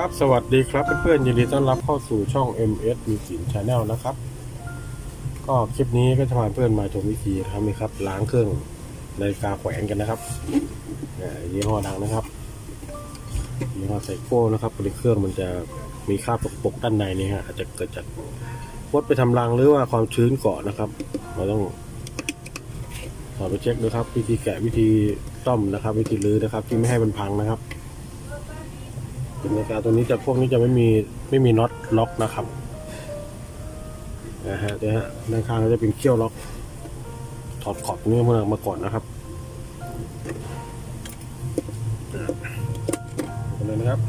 ครับสวัสดีครับเพื่อนๆยินดีต้อนรับเข้าสู่ช่อง MS มีสินชาแนลนะครับ ก็คลิปนี้ก็จะพาเพื่อนมาชมวิธีทำนี่ครับล้างเครื่องนาฬิกาแขวนกันนะครับอ่ายี่ห้อดังนะครับยี่ห้อไซโก้นะครับบริเครื่องมันจะมีคราบตกปกด้านในนี่ฮะอาจจะเกิดจากวดไปทำรังหรือว่าความชื้นเกาะนะครับเราต้องถอดไปเช็คดูครับ วิธีแกะวิธีซ่อมนะครับ วิธีรื้อนะครับ ที่ไม่ให้มันพังนะครับ นาฬิกาตัวนี้จะพวกนี้จะไม่มีไม่มีน็อตล็อกนะครับนะฮะเดี๋ยวฮะด้านข้างก็จะเป็นเขี้ยวล็อก ถอดขอบนี้มามาก่อนนะครับอะเอาเลยนะครับ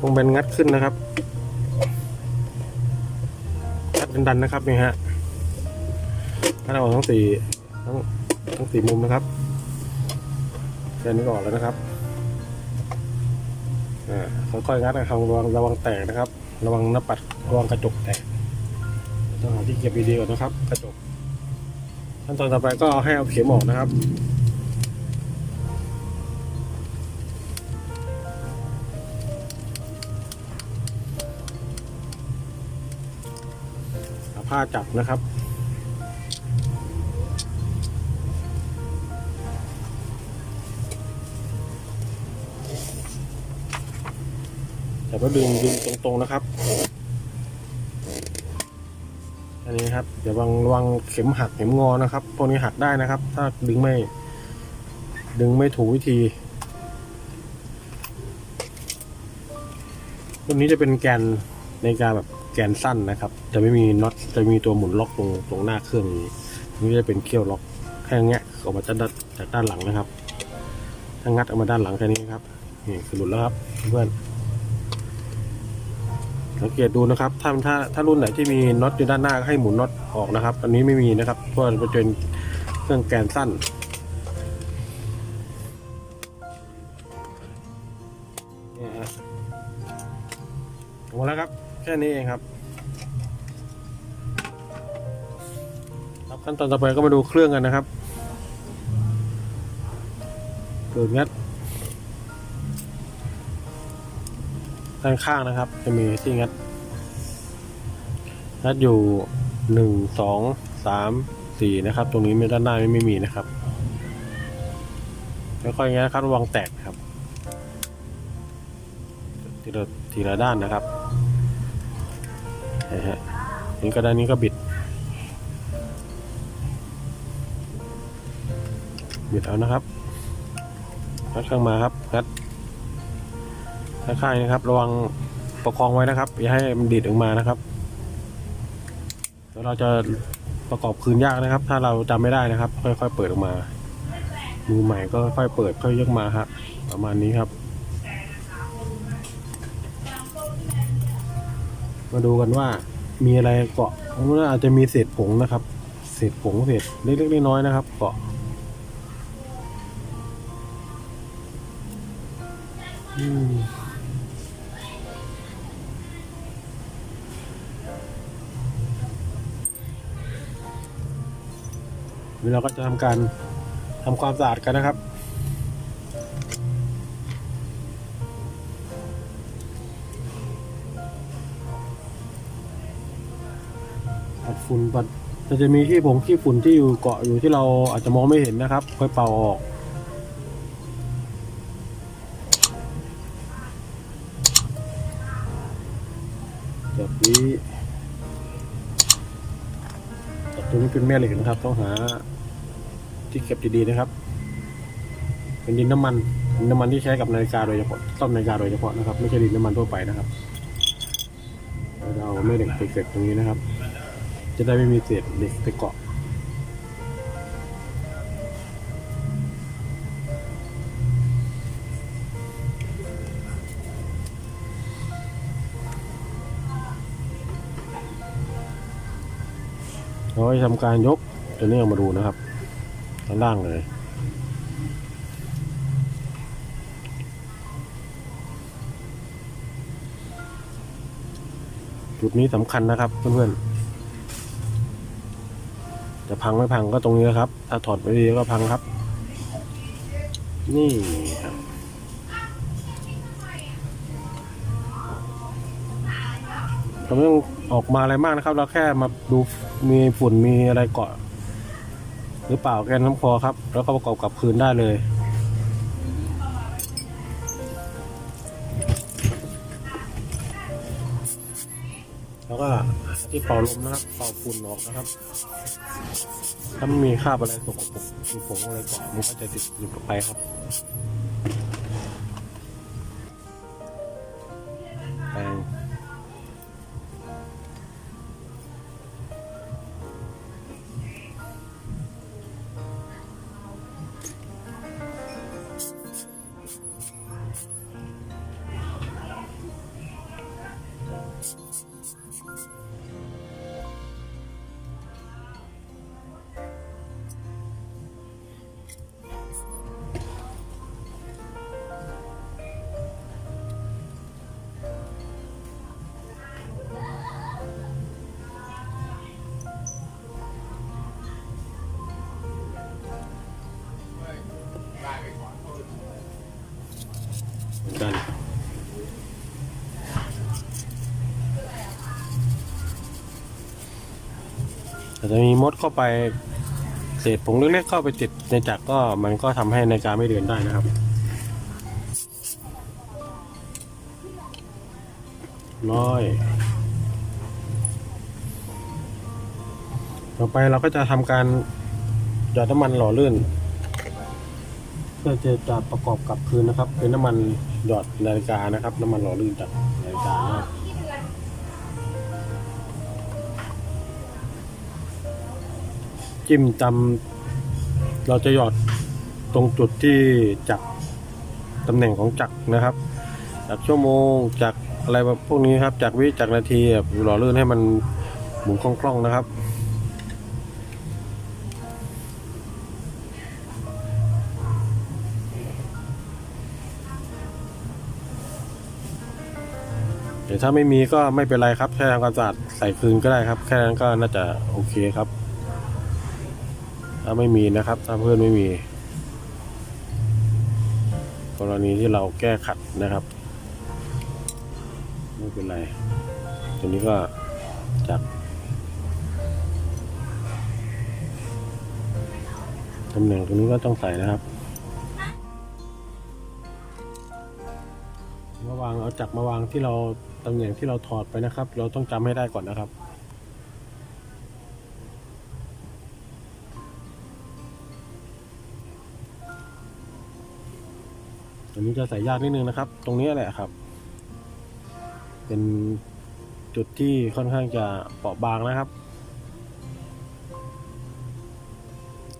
คงเป็นงัดขึ้นนะครับงัดดันๆนะครับนี่ฮะงัดออกทั้งสี่ทั้งทั้งสี่มุมนะครับ แค่นี้ก็ออกแล้วนะครับอ่าค่อยๆงัดนะครับระวังระวังแตกนะครับ ระวังหน้าปัดระวังกระจกแตกต้องหาที่เก็บดีๆก่อนนะครับ กระจกขั้นตอนต่อไปก็ให้เอาเข็มออกนะครับผ้าจับนะครับ ก็ดึงดึงตรงๆนะครับ อันนี้ครับเดี๋ยวระวังระวังเข็มหักเข็มงอนะครับพวกนี้หักได้นะครับ ถ้าดึงไม่ ดึงไม่ถูกวิธีตัวนี้จะเป็นแกนในการแบบแกนสั้นนะครับ จะไม่มีน็อตจะมีตัวหมุนล็อกตรงตรงหน้าเครื่องนี้นี่จะเป็นเขี้ยวล็อกแค่เงี้ยออกมาจากด้านจากด้านหลังนะครับถ้างัดออกมาด้านหลังแค่นี้ครับนี่คือหลุดแล้วครับเพื่อน สังเกตดูนะครับถ้าถ้าถ้ารุ่นไหนที่มีน็อตอยู่ด้านหน้าก็ให้หมุนน็อตออกนะครับ อันนี้ไม่มีนะครับเพราะเป็นเครื่องแกนสั้นนี่ฮะหมดแล้วครับ แค่นี้เองครับครับขั้นตอนต่อไปก็มาดูเครื่องกันนะครับเปิดงัด ด้านข้างนะครับ จะมีที่งัดงัดอยู่หนึ่งสองสามสี่นะครับ ตรงนี้ไม่ด้านหน้าไม่มีนะครับค่อยๆงัดนะครับระวังแตกนะครับ ทีละทีละด้านนะครับนะฮะนี่ก็ด้านนี้ก็บิด บิดเอานะครับงัดข้างมาครับงัด ค่ายๆนะครับ ระวังประคองไว้นะครับ อย่าให้มันดีดออกมานะครับแล้วเราจะประกอบคืนยากนะครับ ถ้าเราจำไม่ได้นะครับ ค่อยๆเปิดออกมามือใหม่ก็ค่อยๆเปิดค่อยยกมาครับประมาณนี้ครับ มาดูกันว่ามีอะไรเกาะมันอาจจะมีเศษผงนะครับ เศษผงเศษเล็กๆน้อยๆนะครับ เกาะอืม วันเราก็จะทำการทำความสะอาดกันนะครับ ปัดฝุ่นปัดจะจะมีที่ผงขี้ฝุ่นที่อยู่เกาะอยู่ที่เราอาจจะมองไม่เห็นนะครับ ค่อยเป่าออก นี้เป็นแม่เหล็กนะครับ ต้องหาที่เก็บดีๆนะครับ เป็นดินน้ำมันดินน้ำมันที่ใช้กับนาฬิกาโดยเฉพาะซ่อมนาฬิกาโดยเฉพาะนะครับ ไม่ใช่ดินน้ำมันทั่วไปนะครับเราเอาแม่เหล็กไปเก็บตรงนี้นะครับ จะได้ไม่มีเศษเหล็กไปเกาะ ไว้ทำการยกตัวนี้ออกมาดูนะครับด้านล่างเลยจุดนี้สำคัญนะครับเพื่อนๆจะพังไม่พังก็ตรงนี้นะครับ ถ้าถอดไม่ดีก็พังครับ นี่ครับทำไมต้อง ออกมาอะไรมากนะครับ เราแค่มาดูมีฝุ่นมีอะไรเกาะ หรือเปล่าแกนน้ำคอครับ แล้วก็ประกอบกับคืนได้เลยแล้วก็ที่เป่าลมนะครับ เป่าฝุ่นออกนะครับ ถ้าไม่มีคราบอะไรสกปรกมีผงอะไรเกาะมันก็จะติดอยู่กับไปครับ จะมีมดเข้าไปเศษผงเล็กๆเข้าไปติดในจักรก็มันก็ทำให้ในการไม่เดินได้นะครับ ร้อย ต่อไปเราก็จะทำการหยอดน้ำมันหล่อลื่น เพื่อจะจะประกอบกับคืนนะครับ เป็นน้ำมันหยอดนาฬิกานะครับ น้ำมันหล่อลื่นจากร จิ้มจำเราจะหยอดตรงจุดที่จักตำแหน่งของจักรนะครับ จากชั่วโมงจากอะไรแบบพวกนี้ครับ จากวิจากนาทีแบบหล่อลื่นให้มันหมุนคล่องๆนะครับแต่ถ้าไม่มีก็ไม่เป็นไรครับ แค่ทำความสะอาดใส่คืนก็ได้ครับ แค่นั้นก็น่าจะโอเคครับาไม่มีนะครับ ถ้าเพื่อนไม่มี กรณีที่เราแก้ขัดนะครับ ไม่เป็นไรตัวนี้ก็จับตำแหน่งตรงนี้ก็ต้องใส่นะครับมาวางเอาจักรมาวางที่เราตำแหน่งที่เราถอดไปนะครับ เราต้องจำให้ได้ก่อนนะครับ อันนี้จะใส่ยากนิดนึงนะครับ ตรงนี้แหละครับ เป็นจุดที่ค่อนข้างจะเปราะบางนะครับ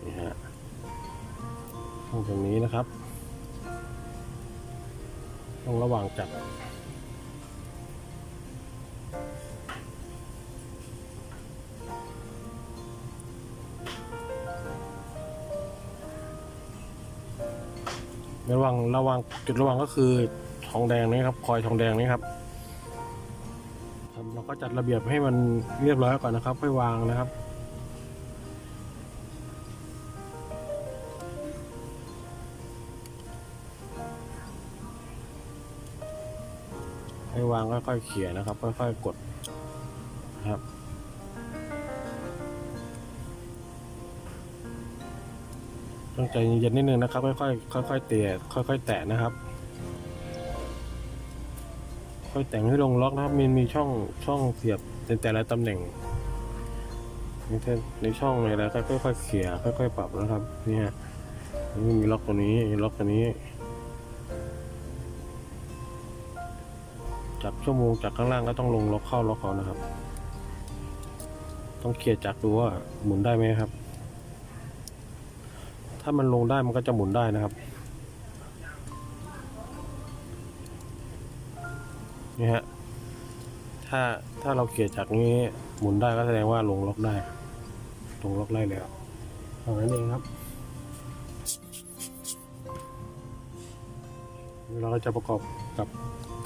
นี่ฮะตรงนี้นะครับ ต้องระหว่างจับ ระวังระวังจุดระวังก็คือทองแดงนี้ครับคอยทองแดงนี้ครับเราก็จัดระเบียบให้มันเรียบร้อยก่อนนะครับค่อยวางนะครับให้วางค่อยๆเขี่ยนะครับ ค่อยๆกดนะครับ ต้องใจเย็นนิดนึงนะครับ ค่อยๆค่อยๆเตะค่อยๆแตะนะครับ ค่อยแต่งให้ลงล็อกนะครับมีมีช่องช่องเสียบในแต่ละตำแหน่งในในช่องในอะไรก็ค่อยๆเขี่ยค่อยๆปรับนะครับนี่ฮะนี่มีล็อกตัวนี้ล็อกตัวนี้จากชั่วโมงจากข้างล่างก็ต้องลงล็อกเข้าล็อกเขานะครับ ต้องเคลียร์จักรดูว่าหมุนได้ไหมครับ ถ้ามันลงได้มันก็จะหมุนได้นะครับนี่ฮะถ้าถ้าเราเขี่ยจักนี้หมุนได้ก็แสดงว่าลงล็อกได้ลงล็อกได้แล้วเท่านั้นเองครับเราก็จะประกอบกับ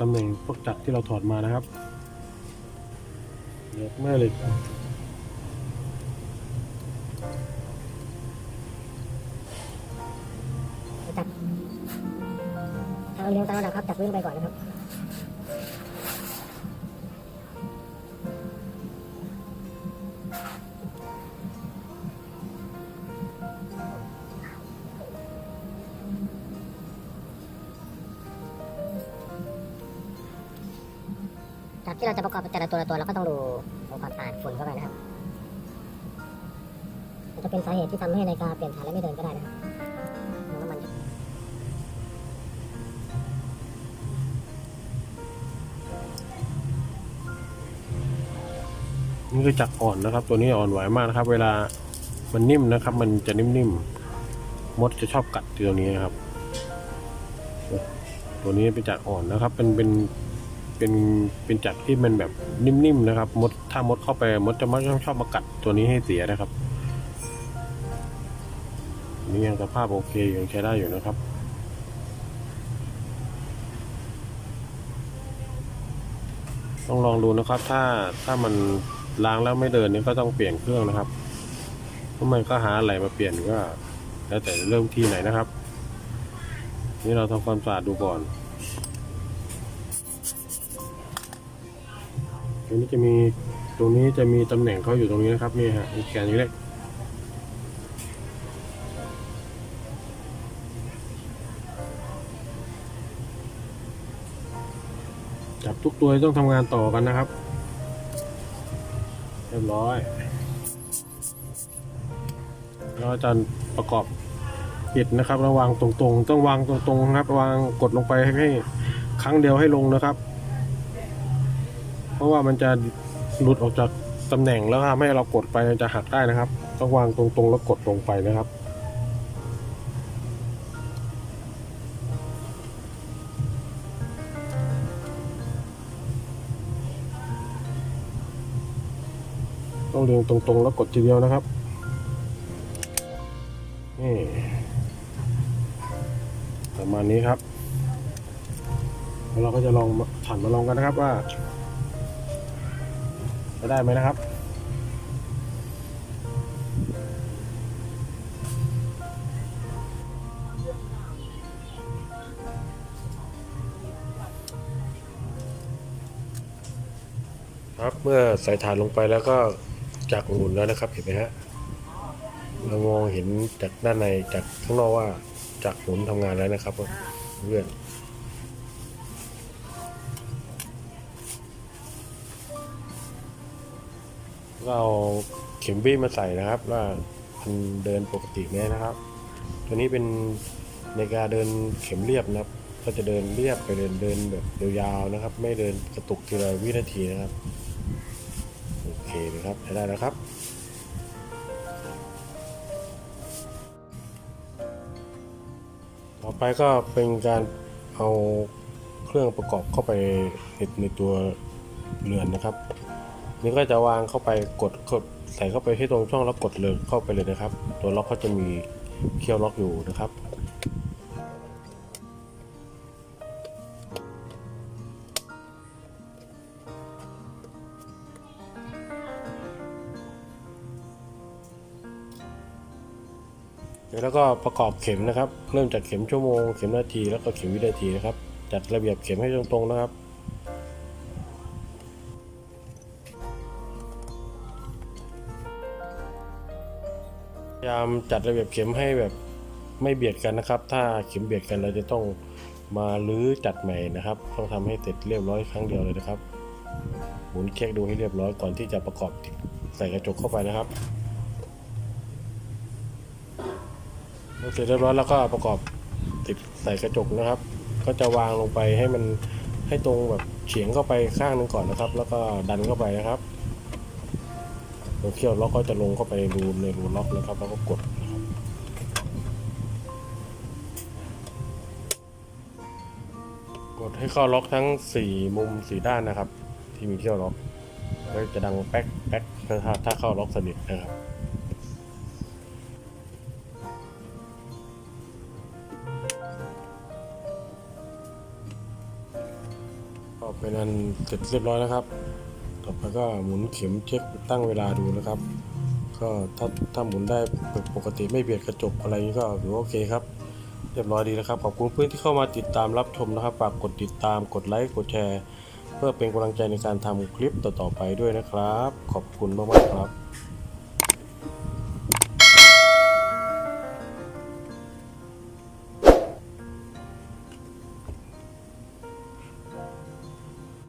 ตำแหน่งพวกจักรที่เราถอดมานะครับเดี๋ยวแม่เหล็ก เลี้ยงตามระดับครับจับพื้นไปก่อนนะครับครับที่เราจะประกอบแต่ละตัวละตัวเราก็ต้องดูความสะอาดฝุ่นเข้าไปนะครับจะเป็นสาเหตุที่ทำให้นาฬิกาเปลี่ยนฐานและไม่เดินก็ได้นะครับ นี่คือจักรอ่อนนะครับ ตัวนี้อ่อนไหวมากนะครับ เวลามันนิ่มนะครับ มันจะนิ่มๆมดจะชอบกัดตัวนี้นะครับ ตัวนี้เป็นจักรอ่อนนะครับ เป็นเป็นเป็นเป็นจักรที่มันแบบนิ่มๆนะครับ มดถ้ามดเข้าไปมดจะมักชอบมากัดตัวนี้ให้เสียนะครับนี่ยังสภาพโอเคอยังใช้ได้อยู่นะครับต้องลองดูนะครับ ถ้าถ้ามัน ล้างแล้วไม่เดินนี่ก็ต้องเปลี่ยนเครื่องนะครับเพราะมันก็หาอะไรมาเปลี่ยนก็ แล้วแต่เริ่มที่ไหนนะครับ นี่เราทำความสะอาดดูก่อนตรงนี้จะมีตรงนี้จะมีตำแหน่งเขาอยู่ตรงนี้นะครับนี่ฮะมีแกนนี้เล็กจับทุกตัวต้องทำงานต่อกันนะครับ รียบร้อย แล้วอาจารย์ประกอบปิดนะครับระวางตรงๆ ต้องวางตรงๆนะครับวางกดลงไปให้ให้ครั้งเดียวให้ลงนะครับ เพราะว่ามันจะหลุดออกจากตำแหน่งแล้วทำให้เรากดไปมันจะหักได้นะครับ ต้องวางตรงๆแล้วกดลงไปนะครับ ต้องเรียงตรงๆ แล้วกดทีเดียวนะครับนี่ประมาณนี้ครับแล้วเราก็จะลองถันมาลองกันนะครับว่าจะได้ไหมนะครับครับเมื่อใส่ถ่านลงไปแล้วก็ จากหมุนแล้วนะครับ เห็นไหมฮะเรามองเห็นจากด้านในจากข้างนอกว่าจากหมุนทำงานแล้วนะครับเพื่อนเอาเข็มบี้มาใส่นะครับ ว่ามันเดินปกติไหมนะครับ ตัวนี้เป็นในการเดินเข็มเรียบนะครับ ก็จะเดินเรียบไปเดินเดินแบบยาวๆนะครับ ไม่เดินกระตุกทีละวินาทีนะครับ นะครับใช้ได้แล้วครับ ต่อไปก็เป็นการเอาเครื่องประกอบเข้าไปในในตัวเรือนนะครับ นี่ก็จะวางเข้าไปกดกดใส่เข้าไปที่ตรงช่องแล้วกดเลยเข้าไปเลยนะครับ ตัวล็อกก็จะมีเคี่ยวล็อกอยู่นะครับ ก็ประกอบเข็มนะครับ เริ่มจากเข็มชั่วโมง เข็มนาที แล้วก็เข็มวินาทีนะครับ จัดระเบียบเข็มให้ตรงๆนะครับพยายามจัดระเบียบเข็มให้แบบไม่เบียดกันนะครับ ถ้าเข็มเบียดกันเราจะต้องมาลื้อจัดใหม่นะครับ ต้องทำให้เสร็จเรียบร้อยครั้งเดียวเลยนะครับ หมุนเช็คดูให้เรียบร้อยก่อนที่จะประกอบใส่กระจกเข้าไปนะครับ เสร็จเรียบร้อยแล้วก็ประกอบติดใส่กระจกนะครับ ก็จะวางลงไปให้มันให้ตรงแบบเฉียงเข้าไปข้างนึงก่อนนะครับ แล้วก็ดันเข้าไปนะครับตัวเขี้ยวล็อกก็จะลงเข้าไปรูในรูล็อกนะครับ แล้วก็กดกดให้เข้าล็อกทั้งสี่มุมสี่ด้านนะครับ ที่มีเขี้ยวล็อกก็จะดังแป๊กแป๊กถ้าถ้าเข้าล็อกสนิทนะครับ งานเสร็จเรียบร้อยแล้วครับ ต่อไปก็หมุนเข็มเช็คตั้งเวลาดูนะครับ ก็ถ้าถ้าหมุนได้ปกติไม่เบียดกระจกอะไรนี้ก็ถือว่าโอเคครับ เรียบร้อยดีนะครับ ขอบคุณเพื่อนที่เข้ามาติดตามรับชมนะครับ ฝากกดติดตาม กดไลค์ กดแชร์ เพื่อเป็นกำลังใจในการทำคลิปต่อๆไปด้วยนะครับ ขอบคุณมากๆครับ